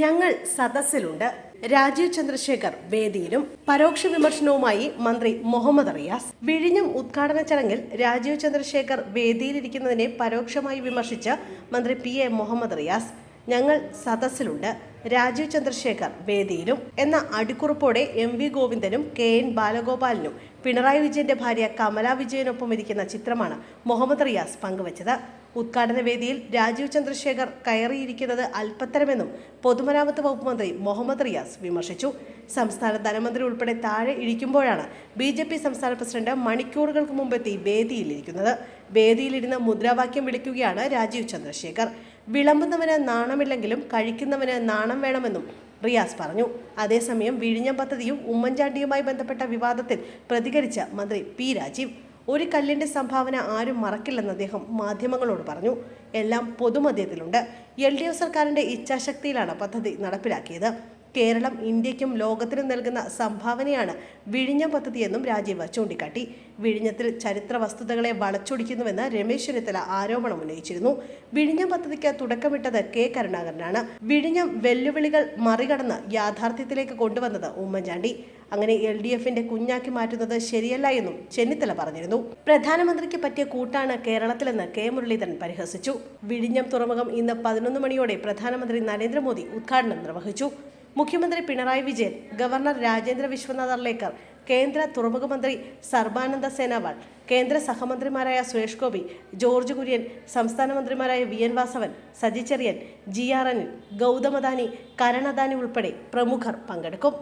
ഞങ്ങൾ സദസ്സിലുണ്ട്. രാജീവ് ചന്ദ്രശേഖർ വേദിയിലും പരോക്ഷ വിമർശനവുമായി മന്ത്രി മുഹമ്മദ് റിയാസ്. വിഴിഞ്ഞം ഉദ്ഘാടന ചടങ്ങിൽ രാജീവ് ചന്ദ്രശേഖർ വേദിയിലിരിക്കുന്നതിനെ പരോക്ഷമായി വിമർശിച്ച് മന്ത്രി പി എ മുഹമ്മദ് റിയാസ്. ഞങ്ങൾ സദസ്സിലുണ്ട്. രാജീവ് ചന്ദ്രശേഖർ വേദിയിലും എന്ന അടിക്കുറിപ്പോടെ എം വി ഗോവിന്ദനും കെ എൻ ബാലഗോപാലിനും പിണറായി വിജയന്റെ ഭാര്യ കമലാ വിജയനൊപ്പം ഇരിക്കുന്ന ചിത്രമാണ് മുഹമ്മദ് റിയാസ് പങ്കുവച്ചത്. ഉദ്ഘാടന വേദിയിൽ രാജീവ് ചന്ദ്രശേഖർ കയറിയിരിക്കുന്നത് അല്പത്തരമെന്നും പൊതുമരാമത്ത് വകുപ്പ് മന്ത്രി മുഹമ്മദ് റിയാസ് വിമർശിച്ചു. സംസ്ഥാന ധനമന്ത്രി ഉൾപ്പെടെ താഴെ ഇരിക്കുമ്പോഴാണ് ബി ജെ പി സംസ്ഥാന പ്രസിഡന്റ് മണിക്കൂറുകൾക്ക് മുമ്പെത്തി വേദിയിലിരിക്കുന്നത്. വേദിയിലിരുന്ന് മുദ്രാവാക്യം വിളിക്കുകയാണ് രാജീവ് ചന്ദ്രശേഖർ. വിളമ്പുന്നവന് നാണമില്ലെങ്കിലും കഴിക്കുന്നവന് നാണം വേണമെന്നും റിയാസ് പറഞ്ഞു. അതേസമയം വിഴിഞ്ഞം പദ്ധതിയും ഉമ്മൻചാണ്ടിയുമായി ബന്ധപ്പെട്ട വിവാദത്തിൽ പ്രതികരിച്ച മന്ത്രി പി രാജീവ്. ഒരു കല്ലിന്റെ സംഭാവന ആരും മറക്കില്ലെന്ന് അദ്ദേഹം മാധ്യമങ്ങളോട് പറഞ്ഞു. എല്ലാം പൊതുമധ്യത്തിലുണ്ട്. എൽ ഡി എഫ് സർക്കാരിന്റെ ഇച്ഛാശക്തിയിലാണ് പദ്ധതി നടപ്പിലാക്കിയത്. കേരളം ഇന്ത്യക്കും ലോകത്തിനും നൽകുന്ന സംഭാവനയാണ് വിഴിഞ്ഞം പദ്ധതിയെന്നും രാജീവ് ചൂണ്ടിക്കാട്ടി. വിഴിഞ്ഞത്തിൽ ചരിത്ര വസ്തുതകളെ വളച്ചൊടിക്കുന്നുവെന്ന് രമേശ് ചെന്നിത്തല ആരോപണം ഉന്നയിച്ചിരുന്നു. വിഴിഞ്ഞം പദ്ധതിക്ക് തുടക്കമിട്ടത് കെ കരുണാകരനാണ്. വിഴിഞ്ഞം വെല്ലുവിളികൾ മറികടന്ന് യാഥാർത്ഥ്യത്തിലേക്ക് കൊണ്ടുവന്നത് ഉമ്മൻചാണ്ടി. അങ്ങനെ എൽ ഡി എഫിന്റെ കുഞ്ഞാക്കി മാറ്റുന്നത് ശരിയല്ല എന്നും ചെന്നിത്തല പറഞ്ഞിരുന്നു. പ്രധാനമന്ത്രിക്ക് പറ്റിയ കൂട്ടാണ് കേരളത്തിലെന്ന് കെ മുരളീധരൻ പരിഹസിച്ചു. വിഴിഞ്ഞം തുറമുഖം ഇന്ന് പതിനൊന്ന് മണിയോടെ പ്രധാനമന്ത്രി നരേന്ദ്രമോദി ഉദ്ഘാടനം നിർവഹിച്ചു. മുഖ്യമന്ത്രി പിണറായി വിജയൻ ഗവർണർ രാജേന്ദ്ര വിശ്വനാഥ് അർലേക്കർ കേന്ദ്ര തുറമുഖ മന്ത്രി സർബാനന്ദ സേനാവാൾ കേന്ദ്ര സഹമന്ത്രിമാരായ സുരേഷ് ഗോപി ജോർജ് കുര്യൻ സംസ്ഥാന മന്ത്രിമാരായ V N Vasavan Saji G R Anil Gautam Adani Karan Adani ഉൾപ്പെടെ പ്രമുഖർ പങ്കെടുക്കും.